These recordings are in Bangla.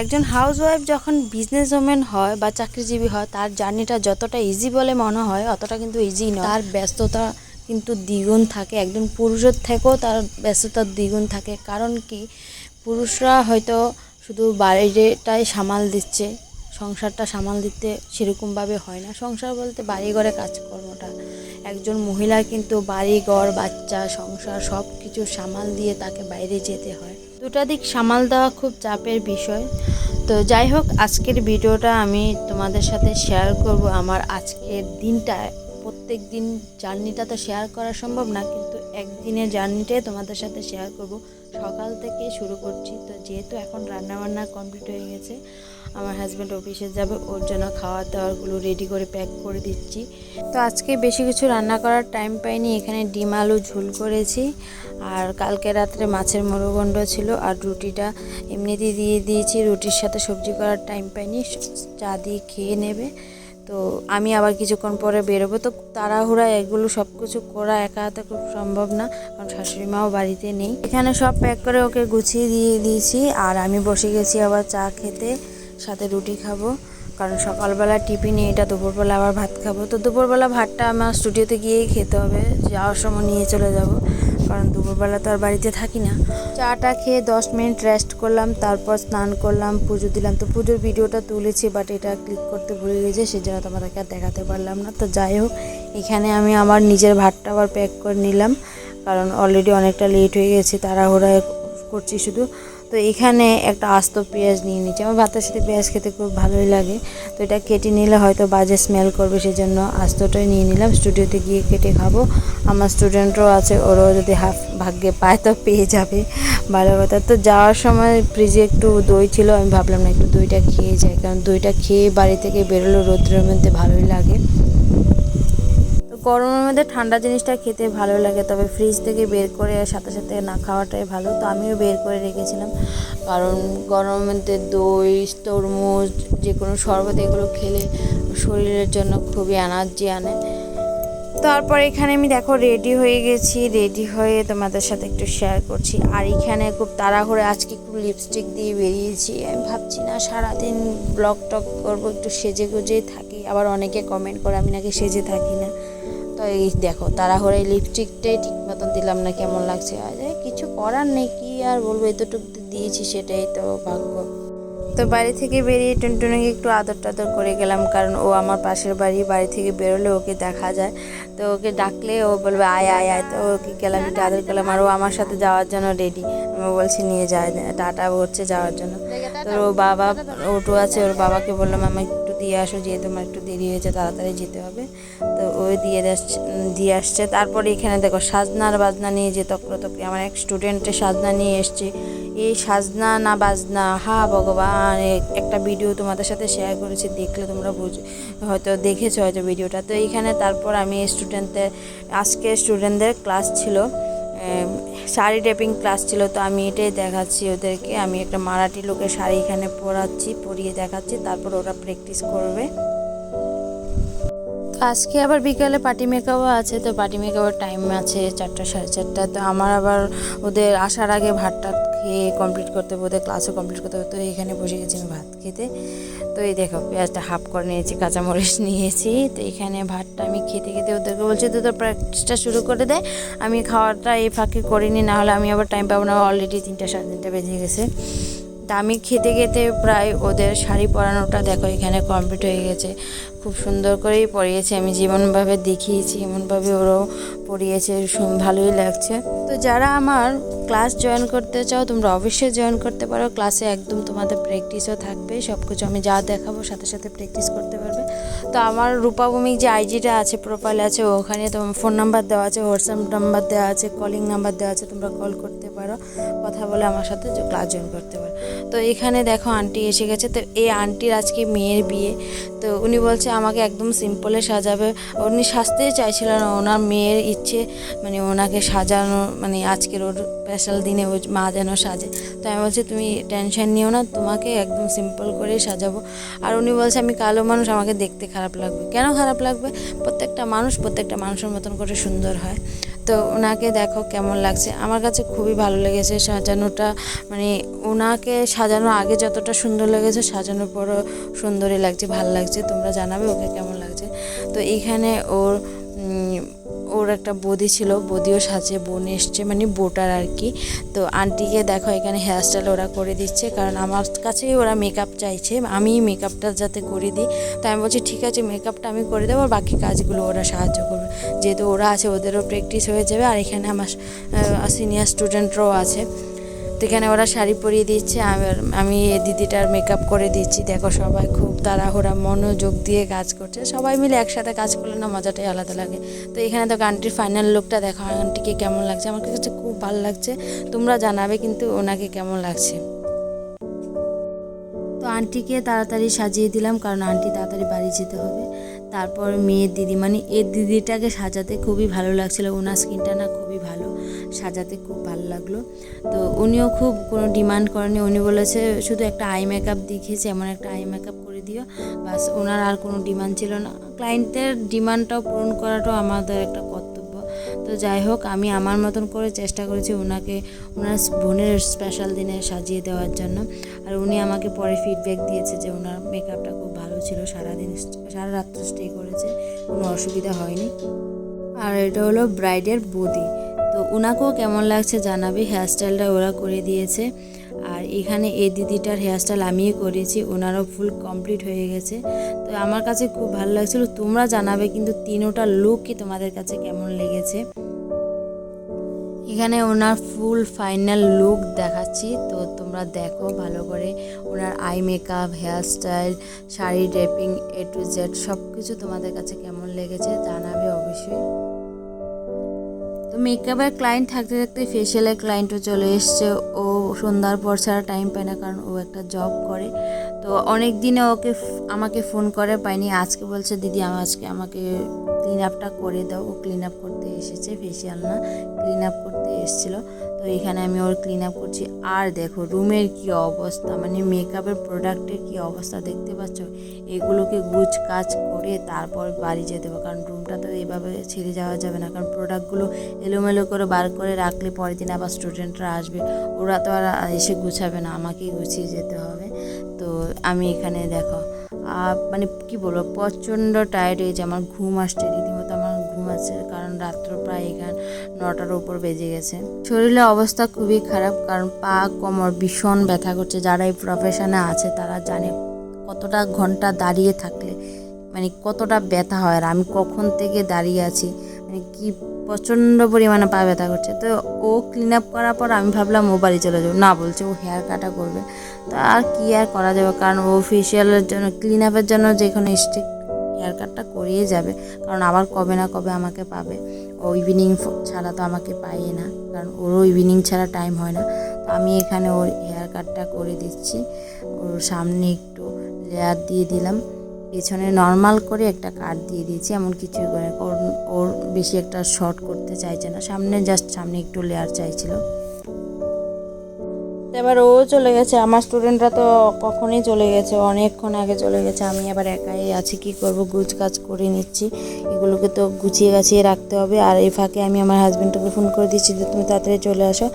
একজন হাউসওয়াইফ যখন বিজনেস ওমেন হয় বা চাকরিজীবী হয়, তার জার্নিটা যতটা ইজি বলে মনে হয়, অতটা কিন্তু ইজি নয়। তার ব্যস্ততা কিন্তু দ্বিগুণ থাকে, একজন পুরুষের থেকেও তার ব্যস্ততার দ্বিগুণ থাকে। কারণ কি? পুরুষরা হয়তো শুধু বাইরেটাই সামাল দিচ্ছে, সংসারটা সামাল দিতে সেরকমভাবে হয় না। সংসার বলতে বাড়ি ঘরে কাজকর্মটা। একজন মহিলা কিন্তু বাড়ি ঘর বাচ্চা, সংসার সব কিছু সামাল দিয়ে তাকে বাইরে যেতে হয়। দুটা দিক সামাল দেওয়া খুব চাপের বিষয়। তো যাই হোক, আজকের ভিডিওটা আমি তোমাদের সাথে শেয়ার করব। আমার আজকের দিনটা প্রত্যেক দিন জার্নিটা তো শেয়ার করা সম্ভব না, কিন্তু একদিনের জার্নিটাই তোমাদের সাথে শেয়ার করব। সকাল থেকে শুরু করছি, তো যেহেতু এখন রান্নাবান্না কমপ্লিট হয়ে গেছে, আমার হাজব্যান্ড অফিসে যাবে, ওর জন্য খাওয়ার দাওয়ারগুলো রেডি করে প্যাক করে দিচ্ছি। তো আজকে বেশি কিছু রান্না করার টাইম পাইনি, এখানে ডিম আলু ঝোল করেছি, আর কালকে রাত্রে মাছের মরুগণ্ড ছিল, আর রুটিটা এমনিতেই দিয়ে দিয়েছি, রুটির সাথে সবজি করার টাইম পাইনি চা দিয়ে খেয়ে নেবে। তো আমি আবার কিছুক্ষণ পরে বেরোবো। তো তাড়াহুড়া, এগুলো সব কিছু করা একা হাতে খুব সম্ভব না, কারণ শাশুড়ি মাও বাড়িতে নেই। এখানে সব প্যাক করে ওকে গুছিয়ে দিয়ে দিয়েছি, আর আমি বসে গেছি আবার চা খেতে, সাথে রুটি খাব, কারণ সকালবেলা টিফিনে, এটা দুপুরবেলা আবার ভাত খাব। তো দুপুরবেলা ভাতটা আমার স্টুডিওতে গিয়েই খেতে হবে, যাওয়ার সময় নিয়ে চলে যাব। কারণ দুপুরবেলা তো আর বাড়িতে থাকি না। চাটা খেয়ে দশ মিনিট রেস্ট করলাম, তারপর স্নান করলাম, পুজো দিলাম। তো পুজোর ভিডিওটা তুলেছি বাট এটা ক্লিক করতে ভুলে গেছে সেই জন্য তোমাদেরকে আর দেখাতে পারলাম না। তো যাই হোক, এখানে আমি আমার নিজের ভাতটা আবার প্যাক করে নিলাম, কারণ অলরেডি অনেকটা লেট হয়ে গেছে তাড়াহুড়ায় করছি শুধু। তো এখানে একটা আস্ত পেঁয়াজ নিয়ে নিচ্ছি। আমার ভাতের সাথে পেঁয়াজ খেতে খুব ভালোই লাগে। তো এটা কেটে নিলে হয়তো বাজে স্মেল করবে, সেজন্য আস্তটাই নিয়ে নিলাম। স্টুডিওতে গিয়ে কেটে খাব। আমার স্টুডেন্টও আছে, ওরাও যদি হাফ ভাগ্যে পায় তো পেয়ে যাবে। ভালো কথা। তো যাওয়ার সময় ফ্রিজে একটু দই ছিল, আমি ভাবলাম না একটু দইটা খেয়ে যাই। কারণ দইটা খেয়ে বাড়ি থেকে বেরোলো রৌদ্রের মধ্যে ভালোই লাগে। গরমের মধ্যে ঠান্ডা জিনিসটা খেতে ভালো লাগে, তবে ফ্রিজ থেকে বের করে সাথে সাথে না খাওয়াটাই ভালো। তো আমিও বের করে রেখেছিলাম। কারণ গরমের মধ্যে দই, তরমুজ যে কোনো শরবত, এগুলো খেলে শরীরের জন্য খুবই এনার্জি আনে। তারপর এখানে আমি দেখো রেডি হয়ে গেছি রেডি হয়ে তোমাদের সাথে একটু শেয়ার করছি। আর এখানে খুব তাড়াহুড়ো, আজকে একটু লিপস্টিক দিয়ে বেরিয়েছি। আমি ভাবছি, না, সারাদিন ব্লগ টক করব, একটু সেজে গুজেই থাকি। আবার অনেকে কমেন্ট করে, আমি নাকি সেজে থাকি না। তো এই দেখো তাড়াহুড়ো লিপস্টিকটাই ঠিক মতন দিলাম না, কেমন লাগছে? কিছু করার নেই, কি আর বলব? এতটুকু দিয়েছি, সেটাই তো ভাগ্য। তো বাড়ি থেকে বেরিয়ে টুনটুনিকে একটু আদর টাদর করে গেলাম, কারণ ও আমার পাশের বাড়ি বাড়ি থেকে বেরোলে ওকে দেখা যায়। তো ওকে ডাকলে ও বলবে, আয় আয় আয়। তো ওকে গেলাম একটু আদর করলাম, আর ও আমার সাথে যাওয়ার জন্য রেডি আমি বলছি, নিয়ে যায় টাটা হচ্ছে যাওয়ার জন্য। তো ও বাবা, ওটু আছে, ওর বাবাকে বললাম, আমি দিয়ে আসো যেহেতু আমার একটু দেরি হয়েছে, তাড়াতাড়ি যেতে হবে। তো ওই দিয়ে দিয়ে আসছে। তারপরে এখানে দেখো, সাজনার বাজনা নিয়ে যে তক্রতক্রি আমার এক স্টুডেন্টে সাজনা নিয়ে এসছে। এই সাজনা না বাজনা, হা ভগবান একটা ভিডিও তোমাদের সাথে শেয়ার করেছি, দেখলে তোমরা বুঝ, হয়তো দেখেছ হয়তো ভিডিওটা তো এইখানে তারপর আমি স্টুডেন্টদের আজকে স্টুডেন্টদের ক্লাস ছিল শাড়ি ড্রেপিং ক্লাস ছিল, তো আমি এটাই দেখাচ্ছি ওদেরকে। আমি একটা মারাঠি লোকের শাড়ি এখানে পরাচ্ছি, পরিয়ে দেখাচ্ছি, তারপর ওরা প্র্যাকটিস করবে। আজকে আবার বিকালে পার্টি মেকআপও আছে, তো পার্টি মেকআপের টাইম আছে চারটা সাড়ে চারটা। তো আমার আবার ওদের আসার আগে ভাতটা খেয়ে কমপ্লিট করতে হবে, ওদের ক্লাসও কমপ্লিট করতে হবে, তো এখানে বসে গেছি আমি ভাত খেতে। তো এই দেখো, পেঁয়াজটা হাফ করে নিয়েছি, কাঁচামরিচ নিয়েছি। তো এখানে ভাতটা আমি খেতে খেতে ওদেরকে বলছি তো তোর প্র্যাকটিসটা শুরু করে দেয় আমি খাওয়াটা এই ফাঁকে করিনি না হলে আমি আবার টাইম পাবো না। অলরেডি তিনটা সাড়ে তিনটা বেজে গেছে। তা আমি খেতে খেতে প্রায় ওদের শাড়ি পরানোটা দেখো, এখানে কমপ্লিট হয়ে গেছে। খুব সুন্দর করেই পরিয়েছে আমি যেমনভাবে দেখিয়েছি, এমনভাবে ওরাও পরিয়েছে শুন- ভালোই লাগছে। তো যারা আমার ক্লাস জয়েন করতে চাও, তোমরা অবশ্যই জয়েন করতে পারো। ক্লাসে একদম তোমাদের প্র্যাকটিসও থাকবে সব কিছু আমি যা দেখাবো সাথে সাথে প্র্যাকটিস করতে পারবে। তো আমার রূপাভূমিক যে আইজিটা আছে প্রোফাইল আছে, ওখানে তোমার ফোন নাম্বার দেওয়া আছে হোয়াটসঅ্যাপ নাম্বার দেওয়া আছে কলিং নাম্বার দেওয়া আছে, তোমরা কল করতে পারো। কথা বলে আমার সাথে ক্লাস জয়েন করতে পারো। তো এখানে দেখো আন্টি এসে গেছে। তো এই আন্টির আজকে মেয়ের বিয়ে। তো উনি বলছে আমাকে একদম সিম্পলে সাজাবে। উনি সাজতেই চাইছিলেন ওনার মেয়ের ইচ্ছে মানে ওনাকে সাজানো মানে আজকের ওর স্পেশাল দিনে ও মা যেন সাজে। তো আমি বলছি, তুমি টেনশন নিও না, তোমাকে একদম সিম্পল করেই সাজাবো। আর উনি বলছে, আমি কালো মানুষ, আমাকে দেখতে খারাপ লাগবে। কেন খারাপ লাগবে? প্রত্যেকটা মানুষ প্রত্যেকটা মানুষের মতন করে সুন্দর হয়। তো ওনাকে দেখো কেমন লাগছে। আমার কাছে খুবই ভালো লেগেছে সাজানোটা। মানে ওনাকে সাজানো আগে যতটা সুন্দর লেগেছে, সাজানোর পরও সুন্দরই লাগছে, ভালো লাগছে। তোমরা জানাবে ওকে কেমন লাগছে। তো এখানে ওর একটা বদি ছিল, বদিও সাজে, বোন এসছে মানে বোটার আর কি। তো আন্টিকে দেখো এখানে হেয়ার স্টাইল ওরা করে দিচ্ছে, কারণ আমার কাছেই ওরা মেকআপ চাইছে আমি মেকআপটা যাতে করে দিই। তো আমি বলছি, ঠিক আছে মেকআপটা আমি করে দেবো আর বাকি কাজগুলো ওরা সাহায্য করবে। যেহেতু ওরা আছে, ওদেরও প্র্যাকটিস হয়ে যাবে, আর এখানে আমার সিনিয়র স্টুডেন্টরাও আছে। এখানে ওরা শাড়ি পরিয়ে দিচ্ছে, আমি দিদিটার মেকআপ করে দিচ্ছি। দেখো সবাই খুব তাড়াহুড়া, মনোযোগ দিয়ে কাজ করছে। সবাই মিলে একসাথে কাজ করলে না মজাটাই আলাদা লাগে। তো এখানে তো আন্টির ফাইনাল লুকটা দেখো আন্টিকে কেমন লাগছে? আমার কাছে খুব ভালো লাগছে। তোমরা জানাবে কিন্তু ওনাকে কেমন লাগছে। তো আন্টিকে তাড়াতাড়ি সাজিয়ে দিলাম, কারণ আন্টি তাড়াতাড়ি বাড়ি যেতে হবে। তারপর মেয়ের দিদি মানে এর দিদিটাকে সাজাতে খুবই ভালো লাগছিল। ওনার স্কিনটা না খুবই ভালো। সাজাতে খুব ভালো লাগল। তো উনিও খুব কোনো ডিমান্ড করেনি উনি বলেছে, শুধু একটা আই মেকআপ দেখিয়েছে এমন একটা আই মেকআপ করে দিও, বাস ওনার আর কোনো ডিমান্ড ছিল না। ক্লায়েন্টের ডিমান্ডটাও পূরণ করাটাও আমাদের একটা কর্তব্য। তো যাই হোক, আমি আমার মতন করে চেষ্টা করেছি ওনাকে ওনার বোনের স্পেশাল দিনে সাজিয়ে দেওয়ার জন্য। আর উনি আমাকে পরে ফিডব্যাক দিয়েছে যে ওনার মেকআপটা খুব ভালো ছিল, সারাদিন সারা রাত্র স্টে করেছে, কোনো অসুবিধা হয়নি। আর এটা হলো ব্রাইডের বদি তো ওনাকেও কেমন লাগছে জানাবে হেয়ারস্টাইলটা ওরা করে দিয়েছে। আর এখানে এই দিদিটার হেয়ারস্টাইল আমিই করেছি ওনারও ফুল কমপ্লিট হয়ে গেছে। তো আমার কাছে খুব ভালো লাগছিল, তোমরা জানাবে কিন্তু তিনোটা লুকই তোমাদের কাছে কেমন লেগেছে। এখানে ওনার ফুল ফাইনাল লুক দেখাচ্ছি, তো তোমরা দেখো ভালো করে। ওনার eye makeup hairstyle sari draping A to Z সব কিছু তোমাদের কাছে কেমন লেগেছে জানাবে অবশ্যই। তো মেকআপের ক্লায়েন্ট থাকতে থাকতে ফেশিয়ালের ক্লায়েন্টও চলে এসছে। ও সন্ধ্যার পর ছাড়া টাইম পায় না কারণ ও একটা জব করে। তো অনেক দিনে ওকে আমাকে ফোন করে, পাইনি, আজকে বলছে, দিদি, আমি, আজকে আমাকে ক্লিন আপটা করে দাও। ও ক্লিন আপ করতে এসেছে ফেশিয়াল না ক্লিন আপ করতে এসেছিল। তো এখানে আমি ওর ক্লিন আপ করছি। আর দেখো রুমের কি অবস্থা? মানে মেকআপের প্রোডাক্টের কি অবস্থা দেখতে পাচ্ছ? এগুলোকে গুছ কাজ করে তারপর বাড়ি যেতে হবে। কারণ রুমটা তো এইভাবে ছেড়ে যাওয়া যাবে না। কারণ প্রোডাক্টগুলো এলোমেলো করে বার করে রাখলে পরের দিন আবার স্টুডেন্টরা আসবে। ওরা তো আর এসে গুছাবে না। আমাকেই গুছিয়ে যেতে হবে। তো আমি এখানে দেখো মানে কি বলব? প্রচণ্ড টায়ার্ড হয়েছে আমার ঘুম আসছে। আসছে কারণ রাত্র প্রায় এখান নটার উপর বেজে গেছে। শরীরের অবস্থা খুবই খারাপ, কারণ পা, কোমর ভীষণ ব্যথা করছে। যারা এই প্রফেশনে আছে, তারা জানে কতটা ঘণ্টা দাঁড়িয়ে থাকলে মানে কতটা ব্যথা হয় আর আমি কখন থেকে দাঁড়িয়ে আছি মানে কি প্রচণ্ড পরিমাণে পা ব্যথা করছে। তো ও ক্লিন আপ করার পর আমি ভাবলাম ও বাড়ি চলে যাব। না বলছে, ও হেয়ার কাটা করবে। তো আর কি আর করা যাবে? কারণ ও ফেশিয়ালের জন্য ক্লিন আপের জন্য যেখানে স্ট্রিক হেয়ার কাটটা করিয়ে যাবে। কারণ আবার কবে না কবে আমাকে পাবে। ও ইভিনিং ছাড়া তো আমাকে পাইয়ে না। কারণ ওরও ইভিনিং ছাড়া টাইম হয় না। তো আমি এখানে ওর হেয়ার কাটটা করে দিচ্ছি। ওর সামনে একটু লেয়ার দিয়ে দিলাম। পেছনে নর্মাল করে একটা কাট দিয়ে দিয়েছি। এমন কিছুই করে ওর ওর বেশি একটা শর্ট করতে চাইছে না। সামনে জাস্ট সামনে একটু লেয়ার চাইছিল। এবার ও চলে গেছে, আমার স্টুডেন্টরা তো কখনই চলে গেছে, অনেকক্ষণ আগে চলে গেছে, আমি আবার একাই আছি, কি করব গুছ কাজ করে নিচ্ছি, এগুলোকে তো গুছিয়ে গাছিয়ে রাখতে হবে, আর এই ফাঁকে আমি আমার হাজব্যান্ডকে ফোন করে দিচ্ছি যে, তুমি তাড়াতাড়ি চলে আসো,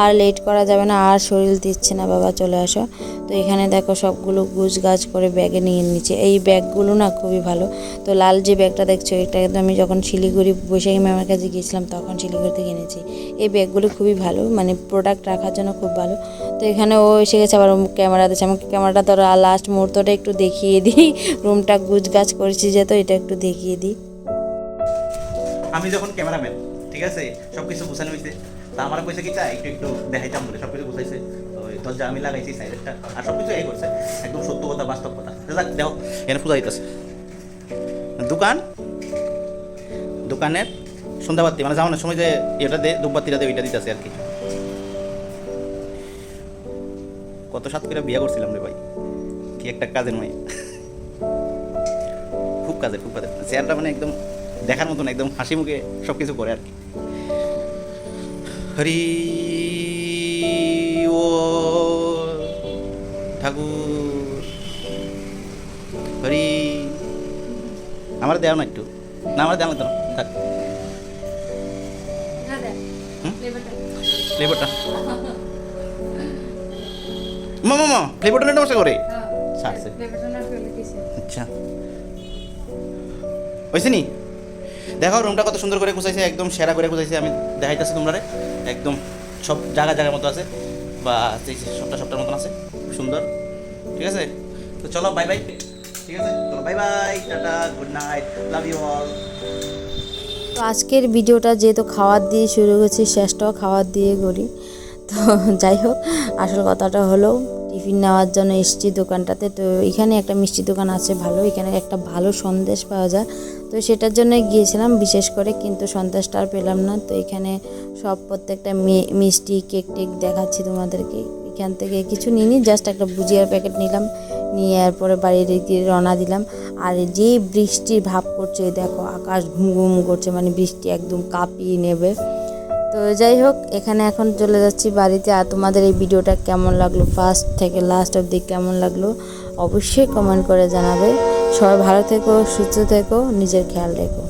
আর লেট করা যাবে না, আর শরীর দিচ্ছে না, বাবা, চলে আসো। তো এখানে দেখো সবগুলো গুছ গাছ করে ব্যাগে নিয়ে নিচ্ছে, এই ব্যাগগুলো না খুবই ভালো, তো লাল যে ব্যাগটা দেখছ, এটা কিন্তু আমি যখন শিলিগুড়ি বৈশাখী ম্যামের কাছে গিয়েছিলাম, তখন শিলিগুড়ি থেকে এনেছি এই ব্যাগগুলো খুবই ভালো মানে প্রোডাক্ট রাখার জন্য খুব ভালো তো এখানে ও এসে গেছে, আবার ক্যামেরা দিচ্ছে আমাকে ক্যামেরাটা তো লাস্ট মুহূর্তটা একটু দেখিয়ে দিই। রুমটা গুছ গাছ করেছি যে, তো এটা একটু দেখিয়ে দিই। আমি যখন ক্যামেরাম্যান ঠিক আছে সব কিছু গুছানো হয়েছে তা আমার কইছে কি চাই একটু একটু দেখাইতাম বলে সব কিছু গুছাইছে দরজা আমি লাগাইছি সাইডেরটা আর সব কিছু এই করছে। একদম সত্য কথা, বাস্তব কথা। যাক, দেখো, এখানে পূজা দিতেছে। দোকান? দোকানের সন্ধ্যাবাতি মানে যাওয়ানোর সময় যে এটা দে, ধূপবাতিটা দে, ওইটা দিতেছে আর কি। কত সাত করে বিয়ে করছিলাম রে ভাই। কি একটা কাজের নয় খুব কাজের খুব কাজের। চেয়ারটা মানে একদম দেখার মতন একদম হাসি মুখে সব কিছু করে আর কি। হরি ও ঠাকুর। হরি। আমার দেও না একটু। না আমার দেওয়া না তো থাক। ফ্লেভারটা মামা মামা ফ্লেভারটা নেই নমস্কার করে। ছাড়ছে। আচ্ছা। হয়েছে নি দেখো রুমটা কত সুন্দর করে গুছাইছে একদম সেরা করে গুছাইছে আমি দেখাইতেছি তোমরা। একদম সব জায়গা জায়গার মতো আছে। বা সবটা সবটার মতন আছে। খুব সুন্দর। ঠিক আছে? তো চলো বাই বাই ঠিক আছে? চলো bye bye tata good night love you all তো আজকের ভিডিওটা যেহেতু খাওয়ার দিয়ে শুরু করছি শেষটাও খাওয়ার দিয়ে করি। তো যাই হোক আসল কথাটা হলো টিফিন নেওয়ার জন্য এসেছি দোকানটাতে। তো এখানে একটা মিষ্টি দোকান আছে ভালো, এখানে একটা ভালো সন্দেশ পাওয়া যায়। তো সেটার জন্য গিয়েছিলাম বিশেষ করে, কিন্তু সন্দেশটা আর পেলাম না। তো এখানে সব প্রত্যেকটা মিষ্টি, কেক টেক দেখাচ্ছি তোমাদেরকে। এখান থেকে কিছু নিইনি জাস্ট একটা ভুজিয়ার প্যাকেট নিলাম, নিয়ে এরপরে বাড়ির দিকে রওনা দিলাম। আর যেই বৃষ্টির ভাব করছে, দেখো আকাশ ঘুম ঘুম করছে মানে বৃষ্টি একদম কাঁপিয়ে নেবে। তো যাই হোক, এখানে এখন চলে যাচ্ছি বাড়িতে। আর তোমাদের এই ভিডিওটা কেমন লাগল? ফার্স্ট থেকে লাস্ট অবধি কেমন লাগল? অবশ্যই কমেন্ট করে জানাবে। সবাই ভালো থেকো, সুস্থ থেকো, নিজের খেয়াল রেখো।